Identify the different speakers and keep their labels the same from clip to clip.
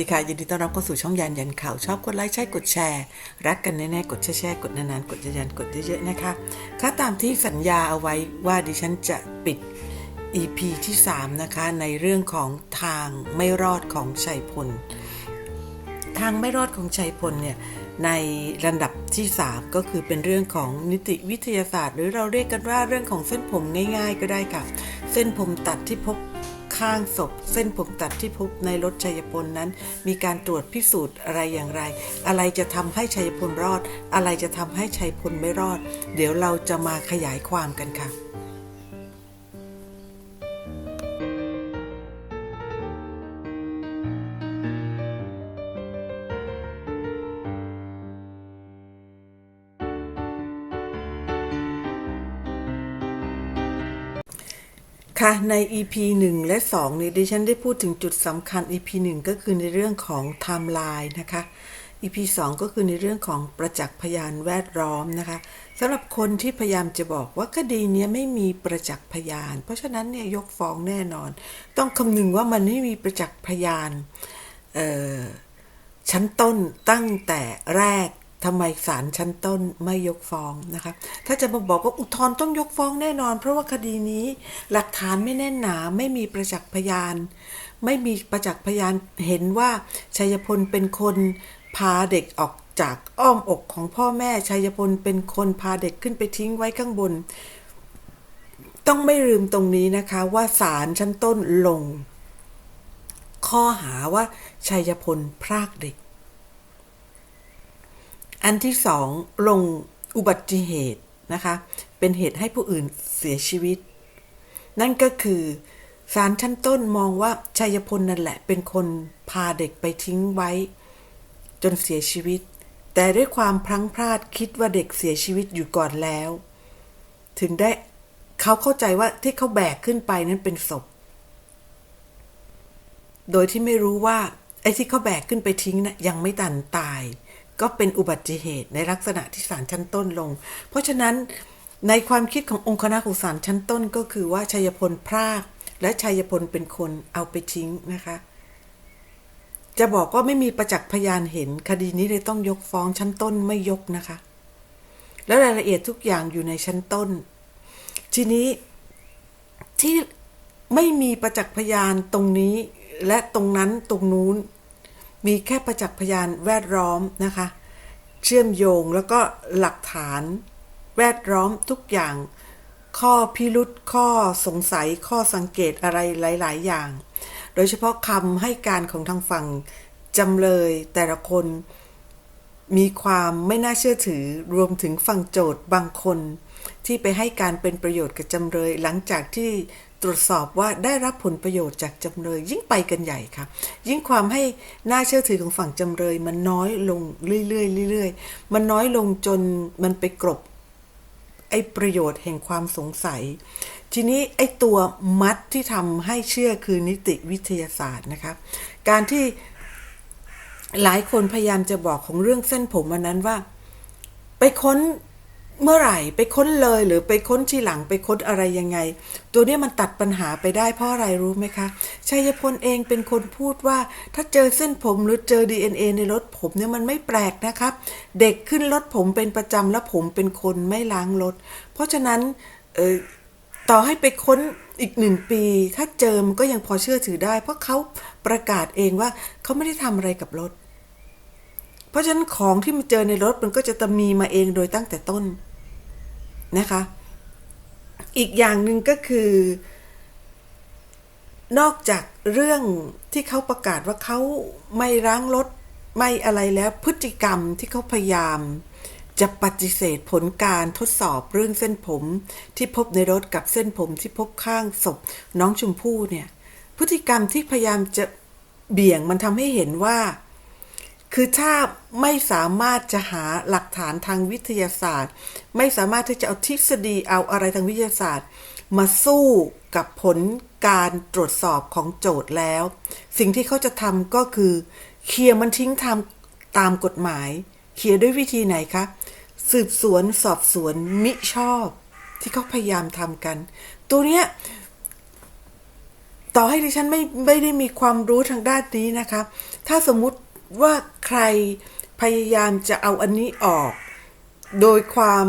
Speaker 1: ดีค่ะ ยินดีต้อนรับเข้าสู่ช่องยันยันข่าว ชอบกดไลค์ใช่กดแชร์ รักกันแน่ๆ กดแชร์ๆกดนานๆ กดยันๆกดเยอะๆนะคะค่ะตามที่สัญญาเอาไว้ว่าดิฉันจะปิด EP ที่ 3 นะคะ ในเรื่องของทางไม่รอดของชัยพล ทางไม่รอดของชัยพลเนี่ยในลำดับที่ 3 ก็คือเป็นเรื่องของนิติวิทยาศาสตร์ หรือเราเรียกกันว่าเรื่องของเส้นผมง่าย ๆ ก็ได้ค่ะ เส้นผมตัดที่พบ ข้างศพ เส้นผมตัดที่พบในรถชัยพลนั้น มีการตรวจพิสูจน์อะไรอย่างไร อะไรจะทำให้ชัยพลรอด อะไรจะทำให้ชัยพลไม่รอด เดี๋ยวเราจะมาขยายความกันค่ะ ค่ะใน EP 1 และ 2 นี้ดิฉันได้พูดถึงจุดสำคัญ EP 1 ก็คือในเรื่องของไทม์ไลน์นะคะ EP 2 ก็คือในเรื่องของประจักษ์พยานแวดล้อมนะคะสำหรับคนที่พยายามจะบอกว่าคดีนี้ไม่มีประจักษ์พยาน เพราะฉะนั้นเนี่ยยกฟ้องแน่นอน ต้องคำนึงว่ามันไม่มีประจักษ์พยานชั้นต้นตั้งแต่แรก ทำไมศาลชั้นต้นไม่ยกฟ้องนะคะ ถ้าจะมาบอกว่าอุทธรณ์ต้องยกฟ้องแน่นอน เพราะว่าคดีนี้หลักฐานไม่แน่นหนาไม่มีประจักษ์พยาน ไม่มีประจักษ์พยานเห็นว่าชัยพลเป็นคนพาเด็กออกจากอ้อมอกของพ่อแม่ชัยพลเป็นคนพาเด็กขึ้นไปทิ้งไว้ข้างบน ต้องไม่ลืมตรงนี้นะคะว่าศาลชั้นต้นลง ข้อหาว่าชัยพลพรากเด็ก อันที่สองลงอุบัติเหตุนะคะ เป็นเหตุให้ผู้อื่นเสียชีวิต นั่นก็คือศาลชั้นต้นมองว่าชัยพลนั่นแหละ เป็นคนพาเด็กไปทิ้งไว้ จนเสียชีวิต แต่ด้วยความพลั้งพลาดคิดว่าเด็กเสียชีวิตอยู่ก่อนแล้ว ถึงได้เขาเข้าใจว่าที่เขาแบกขึ้นไปนั้นเป็นศพ โดยที่ไม่รู้ว่าไอ้ที่เขาแบกขึ้นไปทิ้งนะ่ะยังไม่ตันตาย ก็เป็นอุบัติเหตุในลักษณะที่ศาลชั้นต้นลง เพราะฉะนั้นในความคิดขององค์คณะของศาลชั้นต้นก็คือว่าชัยพลพรากและชัยพลเป็นคนเอาไปทิ้งนะคะ จะบอกว่าไม่มีประจักษ์พยานเห็น คดีนี้เลยต้องยกฟ้องชั้นต้นไม่ยกนะคะ แล้วรายละเอียดทุกอย่างอยู่ในชั้นต้น ทีนี้ที่ไม่มีประจักษ์พยานตรงนี้และตรงนั้นตรงนู้น มีแค่ประจักษ์พยานแวดล้อมนะคะ เชื่อมโยงแล้วก็หลักฐานแวดล้อมทุกอย่าง ข้อพิรุษข้อสงสัยข้อสังเกตอะไรหลาย ๆ อย่าง โดยเฉพาะคำให้การของทางฝั่งจำเลยแต่ละคนมีความไม่น่าเชื่อถือรวมถึงฝั่งโจทย์บางคน ที่ไปให้การเป็นประโยชน์กับจำเลยหลังจากที่ ตรวจสอบว่าได้รับผลประโยชน์จากจำเลย ยิ่งไปกันใหญ่ค่ะ ยิ่งความให้น่าเชื่อถือของฝั่งจำเลย มันน้อยลงเรื่อยๆเรื่อยๆ มันน้อยลงจนมันไปกรบไอ้ประโยชน์แห่งความสงสัย ทีนี้ไอ้ตัวมัดที่ทำให้เชื่อคือนิติวิทยาศาสตร์นะคะการที่หลายคนพยายามจะบอกของเรื่องเส้นผมอันนั้นว่า ไปค้น เมื่อไหร่ไปค้นเลยหรือไปค้นทีหลังไปค้นอะไรยังไง ตัวนี้มันตัดปัญหาไปได้เพราะอะไรรู้ไหมคะชัยพลเองเป็นคนพูดว่า ถ้าเจอเส้นผมหรือเจอ DNA ในรถผมเนี่ยมันไม่แปลกนะครับเด็กขึ้นรถผมเป็นประจำแล้วผมเป็นคนไม่ล้างรถ เพราะฉะนั้นเออต่อให้ไปค้นอีกหนึ่งปี ถ้าเจอมันก็ยังพอเชื่อถือได้ เพราะเขาประกาศเองว่าเขาไม่ได้ทำอะไรกับรถ เพราะฉะนั้นของที่มันเจอในรถมันก็จะตมีมาเองโดยตั้งแต่ต้น นะคะ อีกอย่างหนึ่งก็คือ นอกจากเรื่องที่เขาประกาศว่าเขาไม่ล้างรถไม่อะไรแล้วพฤติกรรมที่เขาพยายาม จะปฏิเสธผลการทดสอบเรื่องเส้นผมที่พบในรถกับเส้นผมที่พบข้างศพน้องชมพู่เนี่ย พฤติกรรมที่พยายามจะเบี่ยงมันทำให้เห็นว่า คือถ้าไม่สามารถจะหาหลักฐานทางวิทยาศาสตร์ ไม่สามารถที่จะเอาทฤษฎีเอาอะไรทางวิทยาศาสตร์ มาสู้กับผลการตรวจสอบของโจทย์แล้ว สิ่งที่เขาจะทำก็คือเคลียร์มันทิ้งทำตามกฎหมาย เคลียร์ด้วยวิธีไหนคะ สืบสวนสอบสวนมิชอบ ที่เขาพยายามทำกัน ตัวเนี้ยต่อให้ดิฉันไม่ไม่ได้มีความรู้ทางด้านนี้นะคะ ถ้าสมมติ ว่าใครพยายามจะเอาอันนี้ออก โดยความ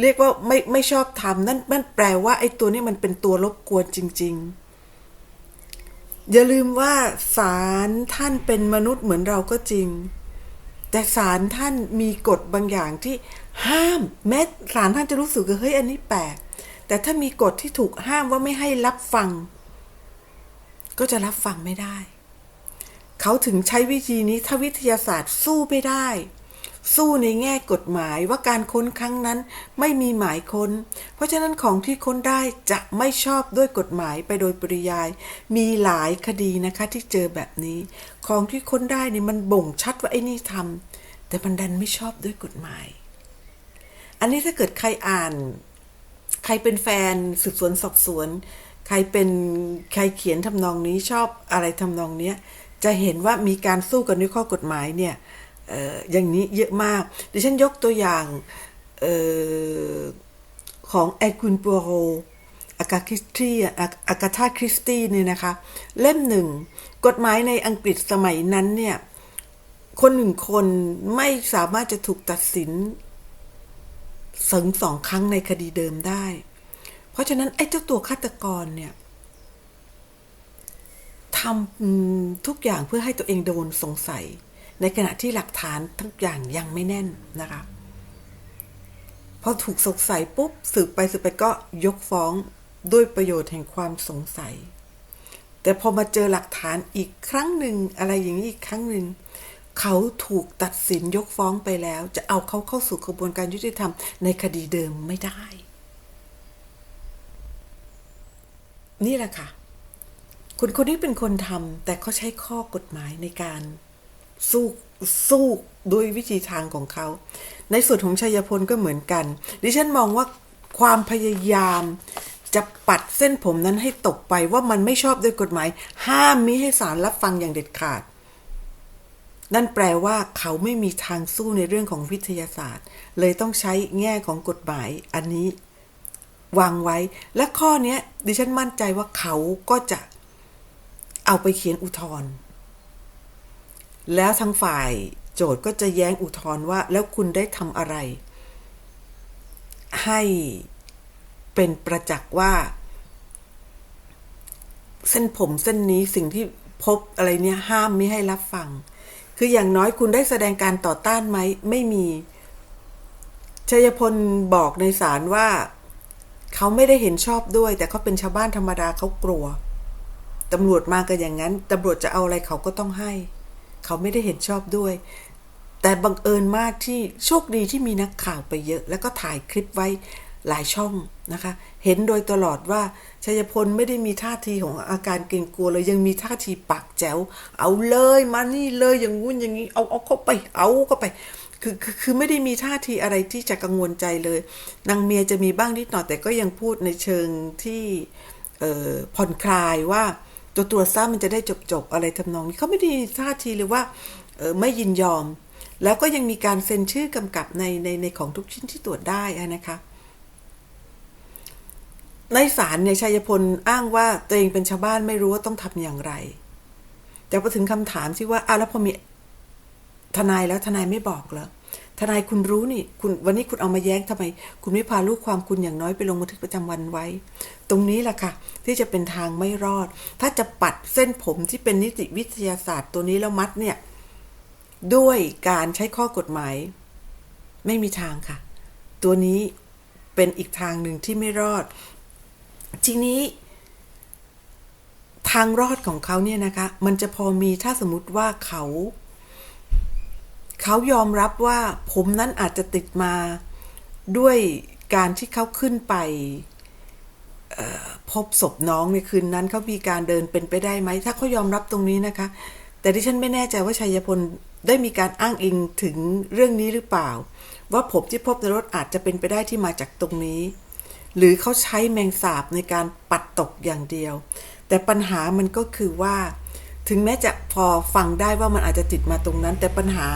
Speaker 1: เรียกว่าไม่ไม่ชอบทำนั่นนั่นแปลว่าไอ้ตัวนี้มันเป็นตัวรบกวนจริง ๆ อย่าลืมว่าศาลท่านเป็นมนุษย์เหมือนเราก็จริง แต่ศาลท่านมีกฎบางอย่างที่ห้ามแม้ศาลท่านจะรู้สึกว่าเฮ้ยอันนี้แปลกแต่ถ้ามีกฎที่ถูกห้ามว่าไม่ให้รับฟัง ก็จะรับฟังไม่ได้ เขาถึงใช้วิธีนี้ถ้าวิทยาศาสตร์สู้ไม่ได้ สู้ในแง่กฎหมายว่าการค้นครั้งนั้นไม่มีหมายค้น เพราะฉะนั้นของที่ค้นได้จะไม่ชอบด้วยกฎหมายไปโดยปริยาย มีหลายคดีนะคะที่เจอแบบนี้ ของที่ค้นได้นี่มันบ่งชัดว่าไอ้นี่ทำแต่มันดันไม่ชอบด้วยกฎหมาย อันนี้ถ้าเกิดใครอ่าน ใครเป็นแฟนสืบสวนสอบสวน ใครเป็นใครเขียนทำนองนี้ชอบอะไรทำนองเนี้ย จะเห็นว่ามีการสู้กันด้วยข้อกฎหมายเนี่ยอออย่างนี้เยอะมาก ดิฉันยกตัวอย่างออของแอดกุนปัวโรอากาคริสตี้อากาธาคริสตี้เนี่ยนะคะ เล่มหนึ่ง กฎหมายในอังกฤษสมัยนั้นเนี่ย คนหนึ่งคนไม่สามารถจะถูกตัดสินถึงสองครั้งในคดีเดิมได้ เพราะฉะนั้นไอ้เจ้าตัวฆาตกรเนี่ย ทำทุกอย่างเพื่อให้ตัวเองโดนสงสัย ในขณะที่หลักฐานทุกอย่างยังไม่แน่นนะคะพอถูกสงสัยปุ๊บสืบไปสืบไปก็ยกฟ้องด้วยประโยชน์แห่งความสงสัย แต่พอมาเจอหลักฐานอีกครั้งหนึ่งอะไรอย่างนี้อีกครั้งหนึ่งเขาถูกตัดสินยกฟ้องไปแล้ว จะเอาเขาเข้าสู่กระบวนการยุติธรรมในคดีเดิมไม่ได้ นี่แหละค่ะ คุณคนนี้เป็นคนทำแต่เขาใช้ข้อกฎหมายในการสู้สู้ด้วยวิธีทางของเขา ในส่วนของชัยพลก็เหมือนกัน ดิฉันมองว่าความพยายามจะปัดเส้นผมนั้นให้ตกไปว่ามันไม่ชอบด้วยกฎหมาย ห้ามมิให้ศาลรับฟังอย่างเด็ดขาด นั่นแปลว่าเขาไม่มีทางสู้ในเรื่องของวิทยาศาสตร์ เลยต้องใช้แง่ของกฎหมายอันนี้ วางไว้ และข้อนี้ดิฉันมั่นใจว่าเขาก็จะ เอาไปเขียนอุทธรณ์แล้วทางฝ่ายโจทย์ก็จะแย้งอุทธรณ์ว่า แล้วคุณได้ทำอะไร ให้เป็นประจักษ์ว่า เส้นผมเส้นนี้สิ่งที่พบอะไรเนี่ยห้ามไม่ให้รับฟัง คืออย่างน้อยคุณได้แสดงการต่อต้านไหม ไม่มีชัยพลบอกในศาลว่า เขาไม่ได้เห็นชอบด้วย แต่เขาเป็นชาวบ้านธรรมดาเขากลัว ตำรวจมากันอย่างนั้น ตำรวจจะเอาอะไรเขาก็ต้องให้ เขาไม่ได้เห็นชอบด้วย แต่บังเอิญมากที่โชคดีที่มีนักข่าวไปเยอะ แล้วก็ถ่ายคลิปไว้หลายช่องนะคะ เห็นโดยตลอดว่าชัยพลไม่ได้มีท่าทีของอาการเกรงกลัวเลยยังมีท่าทีปากแจ๋ว เอาเลยมานี่เลยอย่างงู้นอย่างนี้ เอาเอาเข้าไป เอาเข้าไป คือคือคือไม่ได้มีท่าทีอะไรที่จะกังวลใจเลย นางเมียจะมีบ้างนิดหน่อยแต่ก็ยังพูดในเชิงที่ผ่อนคลายว่า ตัวตรวจซ้ำมันจะได้จบจบอะไรทำนองนี้เขาไม่ได้ท่าทีเลยว่าไม่ยินยอม แล้วก็ยังมีการเซ็นชื่อกำกับในในในของทุกชิ้นที่ตรวจได้นะคะในศาลเนี่ยชัยพลอ้างว่าตัวเองเป็นชาวบ้านไม่รู้ว่าต้องทำอย่างไร แต่พอถึงคำถามที่ว่าอ้าวแล้วพอมีทนายแล้วทนายไม่บอกเหรอ ทนายคุณรู้นี่คุณวันนี้คุณเอามาแย้งทำไม คุณไม่พาลูกความคุณอย่างน้อยไปลงบันทึกประจำวันไว้ ตรงนี้แหละค่ะ ที่จะเป็นทางไม่รอด ถ้าจะปัดเส้นผมที่เป็นนิติวิทยาศาสตร์ตัวนี้แล้วมัดเนี่ย ด้วยการใช้ข้อกฎหมาย ไม่มีทางค่ะ ตัวนี้เป็นอีกทางหนึ่งที่ไม่รอด ทีนี้ ทางรอดของเขาเนี่ยนะคะ มันจะพอมีถ้าสมมติว่าเขา เขายอมรับว่าผมนั้นอาจจะติดมาด้วยการที่เขาขึ้นไปพบศพน้องในคืนนั้นเขามีการเดินเป็นไปได้ไหม ถ้าเขายอมรับตรงนี้นะคะ แต่ที่ฉันไม่แน่ใจว่าชัยพลได้มีการอ้างอิงถึงเรื่องนี้หรือเปล่า ว่าผมที่พบในรถอาจจะเป็นไปได้ที่มาจากตรงนี้ หรือเขาใช้แมงสาบในการปัดตกอย่างเดียว แต่ปัญหามันก็คือว่า ถึงแม้จะพอฟังได้ว่ามันอาจจะติดมาตรงนั้น แต่ปัญหา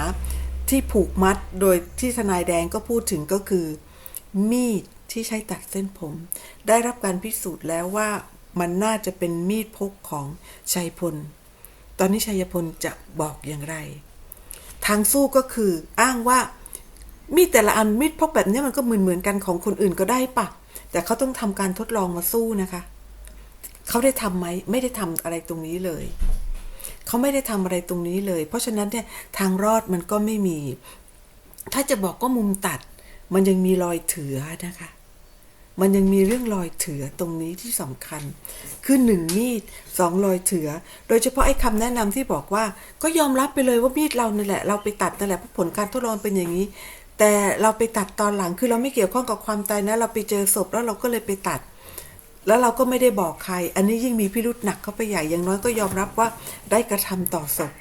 Speaker 1: ที่ผูกมัดโดยที่ทนายแดงก็พูดถึงก็คือ มีดที่ใช้ตัดเส้นผม ได้รับการพิสูจน์แล้วว่ามันน่าจะเป็นมีดพกของชัยพล ตอนนี้ชัยพลจะบอกอย่างไร ทางสู้ก็คืออ้างว่ามีดแต่ละอันมีดพกแบบนี้มันก็เหมือนเหมือนกันของคนอื่นก็ได้ปะแต่เขาต้องทำการทดลองมาสู้นะคะ เขาได้ทำไหมไม่ได้ทำอะไรตรงนี้เลย เขาไม่ได้ทำอะไรตรงนี้เลย เพราะฉะนั้นเนี่ยทางรอดมันก็ไม่มี ถ้าจะบอกก็มุมตัด มันยังมีรอยเถือนะคะ มันยังมีเรื่องรอยเถือตรงนี้ที่สำคัญ คือหนึ่งมีดสองรอยเถือ โดยเฉพาะไอ้คำแนะนำที่บอกว่า ก็ยอมรับไปเลยว่ามีดเรานั่นแหละ เราไปตัดนั่นแหละเพราะผลการทดลองเป็นอย่างนี้ แต่เราไปตัดตอนหลังคือเราไม่เกี่ยวข้องกับความตายนะ เราไปเจอศพแล้วเราก็เลยไปตัด แล้วเราก็ไม่ได้บอกใคร อันนี้ยิ่งมีพิรุษหนักเข้าไปใหญ่อย่างน้อยก็ยอมรับว่าได้กระทำต่อศพ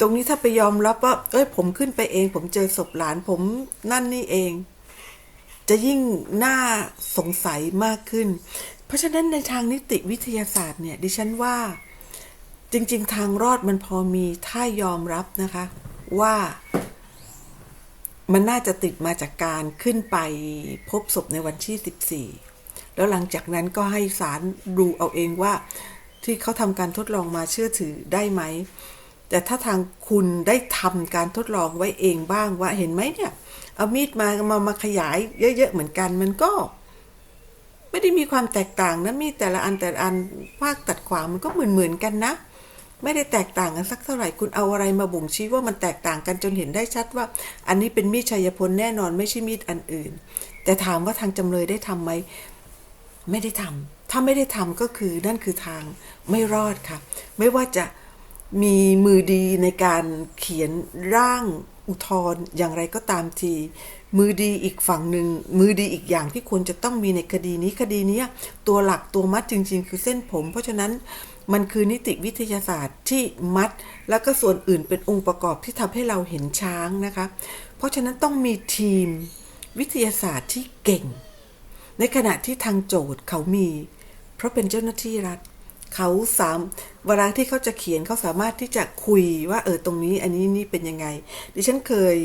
Speaker 1: ตรงนี้ถ้าไปยอมรับว่า เอ้ย ผมขึ้นไปเอง ผมเจอศพหลานผมนั่นนี่เอง จะยิ่งน่าสงสัยมากขึ้น เพราะฉะนั้นในทางนิติวิทยาศาสตร์เนี่ย ดิฉันว่า จริง ๆ ทางรอดมันพอมีถ้ายอมรับนะคะ ว่ามันน่าจะติดมาจากการขึ้นไปพบศพในวันที่ 14 แล้วหลังจากนั้นก็ให้ศาลดูเอาเองว่า ที่เขาทำการทดลองมาเชื่อถือได้ไหม แต่ถ้าทางคุณได้ทำการทดลองไว้เองบ้างว่าเห็นไหมเนี่ย เอามีดมามามาขยายเยอะๆเหมือนกันมันก็ไม่ได้มีความแตกต่างนะมีดแต่ละอันแต่ละอันภาคตัดขวางมันก็เหมือนเหมือนๆกันนะ ไม่ได้แตกต่างกันสักเท่าไหร่คุณเอาอะไรมาบ่งชี้ว่ามันแตกต่างกันจนเห็นได้ชัดว่า อันนี้เป็นมีดชัยพลแน่นอนไม่ใช่มีดอันอื่น แต่ถามว่าทางจำเลยได้ทำไหม ไม่ได้ทำถ้าไม่ได้ทำก็คือนั่นคือทางไม่รอดค่ะ ไม่ว่าจะมีมือดีในการเขียนร่างอุทธร์อย่างไรก็ตามที มือดีอีกฝั่งหนึ่ง มือดีอีกอย่างที่ควรจะต้องมีในคดีนี้คดีนี้ตัวหลักตัวมัดจริง ๆ คือเส้นผม เพราะฉะนั้นมันคือนิติวิทยาศาสตร์ที่มัด แล้วก็ส่วนอื่นเป็นองค์ประกอบที่ทำให้เราเห็นช้างนะคะ เพราะฉะนั้นต้องมีทีมวิทยาศาสตร์ที่เก่ง ในขณะที่ทางโจทย์เขามี เพราะเป็นเจ้าหน้าที่รัฐ เขาสามเวลาที่เขาจะเขียนเขาสามารถที่จะคุยว่าเออตรงนี้อันนี้นี่เป็นยังไง ดิฉันเคย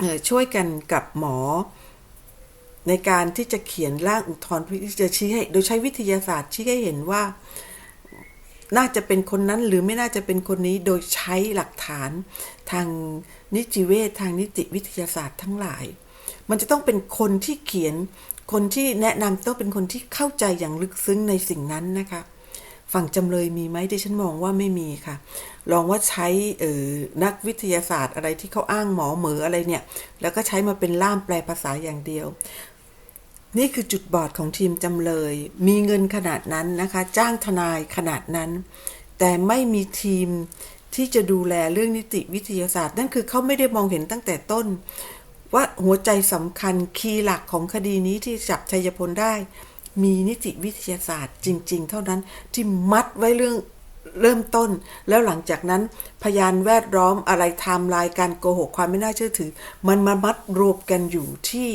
Speaker 1: เออช่วยกันกับหมอ ในการที่จะเขียนร่างอุทธรณ์ที่จะชี้ให้ โดยใช้วิทยาศาสตร์ชี้ให้เห็นว่า น่าจะเป็นคนนั้นหรือไม่น่าจะเป็นคนนี้โดยใช้หลักฐานทางนิติเวชทางนิติวิทยาศาสตร์ทั้งหลาย มันจะต้องเป็นคนที่เขียน คนที่แนะนำต้องเป็นคนที่เข้าใจอย่างลึกซึ้งในสิ่งนั้นนะคะ ฝั่งจำเลยมีไหมดิฉันมองว่าไม่มีค่ะ ลองว่าใช้เออนักวิทยาศาสตร์อะไรที่เขาอ้างหมอเหมออะไรเนี่ย แล้วก็ใช้มาเป็นล่ามแปลภาษาอย่างเดียว นี่คือจุดบอดของทีมจำเลย มีเงินขนาดนั้นนะคะ จ้างทนายขนาดนั้น แต่ไม่มีทีมที่จะดูแลเรื่องนิติวิทยาศาสตร์ นั่นคือเขาไม่ได้มองเห็นตั้งแต่ต้น ว่าหัวใจสำคัญคีย์หลักของคดีนี้ที่จับชัยพลได้ มีนิติวิทยาศาสตร์จริง ๆ เท่านั้นที่มัดไว้เรื่องเริ่มต้น แล้วหลังจากนั้นพยานแวดล้อมอะไรไทม์ไลน์การโกหกความไม่น่าเชื่อถือ มันมามัดรวมกันอยู่ที่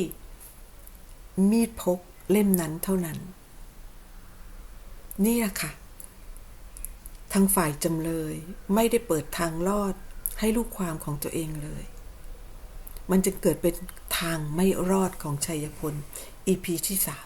Speaker 1: มีดพกเล่มนั้นเท่านั้น นี่แหละค่ะ ทางฝ่ายจำเลยไม่ได้เปิดทางรอดให้ลูกความของตัวเองเลย มันจะเกิดเป็นทางไม่รอดของชัยพล EP ที่สาม